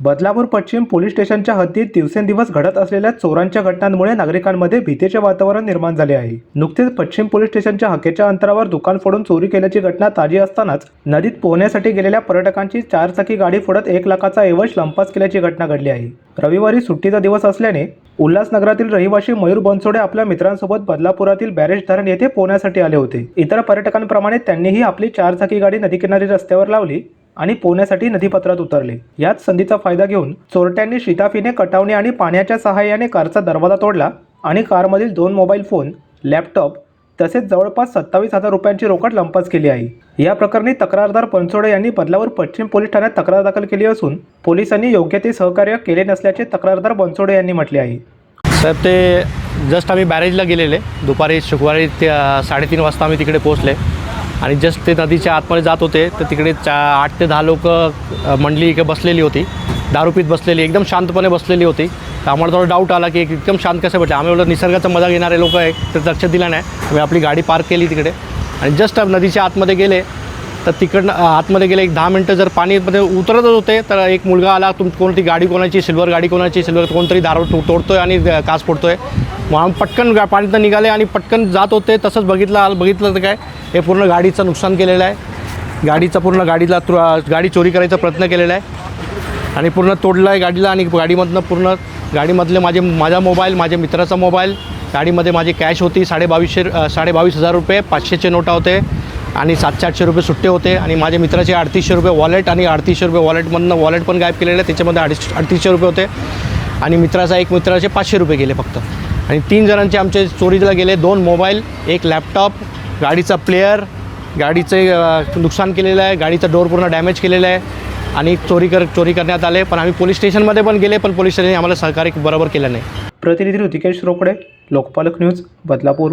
बदलापूर पश्चिम पोलीस स्टेशनच्या हद्दीत दिवसेंदिवस घडत असलेल्या चोरांच्या घटनांमुळे नागरिकांमध्ये भीतीचे वातावरण निर्माण झाले आहे. नुकतेच पश्चिम पोलीस स्टेशनच्या हकेच्या अंतरावर दुकान फोडून चोरी केल्याची घटना ताजी असतानाच नदीत पोहण्यासाठी गेलेल्या पर्यटकांची चारचाकी गाडी फोडत एक लाखाचा ऐवज लंपास केल्याची घटना घडली आहे. रविवारी सुट्टीचा दिवस असल्याने उल्हासनगरातील रहिवासी मयूर बनसोडे आपल्या मित्रांसोबत बदलापुरातील बॅरेज धरण येथे पोहण्यासाठी आले होते. इतर पर्यटकांप्रमाणे त्यांनीही आपली चारचाकी गाडी नदीकिनारी रस्त्यावर लावली. आणि पोहण्यासाठी नदीपात्रात उतरले. याच संधीचा फायदा घेऊन चोरट्यांनी शिताफीने कटावणी आणि पाण्याच्या सहाय्याने कारचा दरवाजा तोडला आणि कारमधील दोन मोबाईल फोन लॅपटॉप तसेच जवळपास सत्तावीस हजार रुपयांची रोकड लंपास केली आहे. या प्रकरणी तक्रारदार पंचोडे यांनी बदलावर पश्चिम पोलीस ठाण्यात तक्रार दाखल केली असून पोलिसांनी योग्य ते सहकार्य केले नसल्याचे तक्रारदार बनसोडे यांनी म्हटले आहे. सर ते जस्ट आम्ही बॅरेजला गेलेले. दुपारी शुक्रवारी त्या साडेतीन वाजता आम्ही तिकडे पोहोचले. आणि जस्ट ते नदीच्या आतमध्ये जात होते तर तिकडे चा आठ ते दहा लोक मंडळी इकडे बसलेली होती. दारूपीत बसलेली एकदम शांतपणे बसलेली होती. तर आम्हाला थोडा डाऊट आला की एकदम शांत कसं भेटलं आम्ही एवढं निसर्गाचा मजा घेणारे लोक आहे तर लक्ष दिलं नाही. आम्ही आपली गाडी पार्क केली तिकडे. आणि जस्ट नदीच्या आतमध्ये गेले तर तिकडनं आतमध्ये गेले एक दहा मिनटं जर पाणीमध्ये उतरतच होते तर एक मुलगा आला तुम कोणती गाडी कोणाची सिल्वर गाडी कोणाची सिल्वर कोणतरी दारू तो आहे आणि कास फोडतो आहे मग आम्ही पटकन गा पाणीतनं निघाले आणि पटकन जात होते तसंच बघितलं बघितलं तर काय हे पूर्ण गाडीचं नुकसान केलेलं आहे. गाडीचा पूर्ण गाडीला तु- गाडी चोरी करायचा प्रयत्न केलेला आहे. आणि पूर्ण तोडलं आहे गाडीला आणि गाडीमधनं पूर्ण गाडीमधले माझे माझा मोबाईल माझ्या मित्राचा मोबाईल गाडीमध्ये माझी कॅश होती साडे बावीसशे साडे बावीस हजार रुपये पाचशेचे नोटा होते. आणि सातशे आठशे रुपये सुट्टे होते आणि माझ्या मित्राचे अडतीसशे रुपये वॉलेट आणि अडतीसशे रुपये वॉलेटमधनं वॉलेट पण गायब केलेलं आहे. त्याच्यामध्ये अडीच अडतीसशे रुपये होते. आणि मित्राचा एक मित्राचे पाचशे रुपये गेले फक्त. आणि तीन जणांचे आमचे चोरीला गेले. दोन मोबाईल एक लॅपटॉप गाडीचा प्लेअर गाडीचे नुकसान केलेलं आहे. गाडीचा डोर पूर्ण डॅमेज केलेलं आहे. आणि चोरी कर चोरी करण्यात आले. पण आम्ही पोलीस स्टेशनमध्ये पण गेले पण पोलीस स्टेशनने आम्हाला सहकार्य बरोबर केलं नाही. प्रतिनिधी ऋतिकेश रोकडे लोकपालक न्यूज बदलापूर.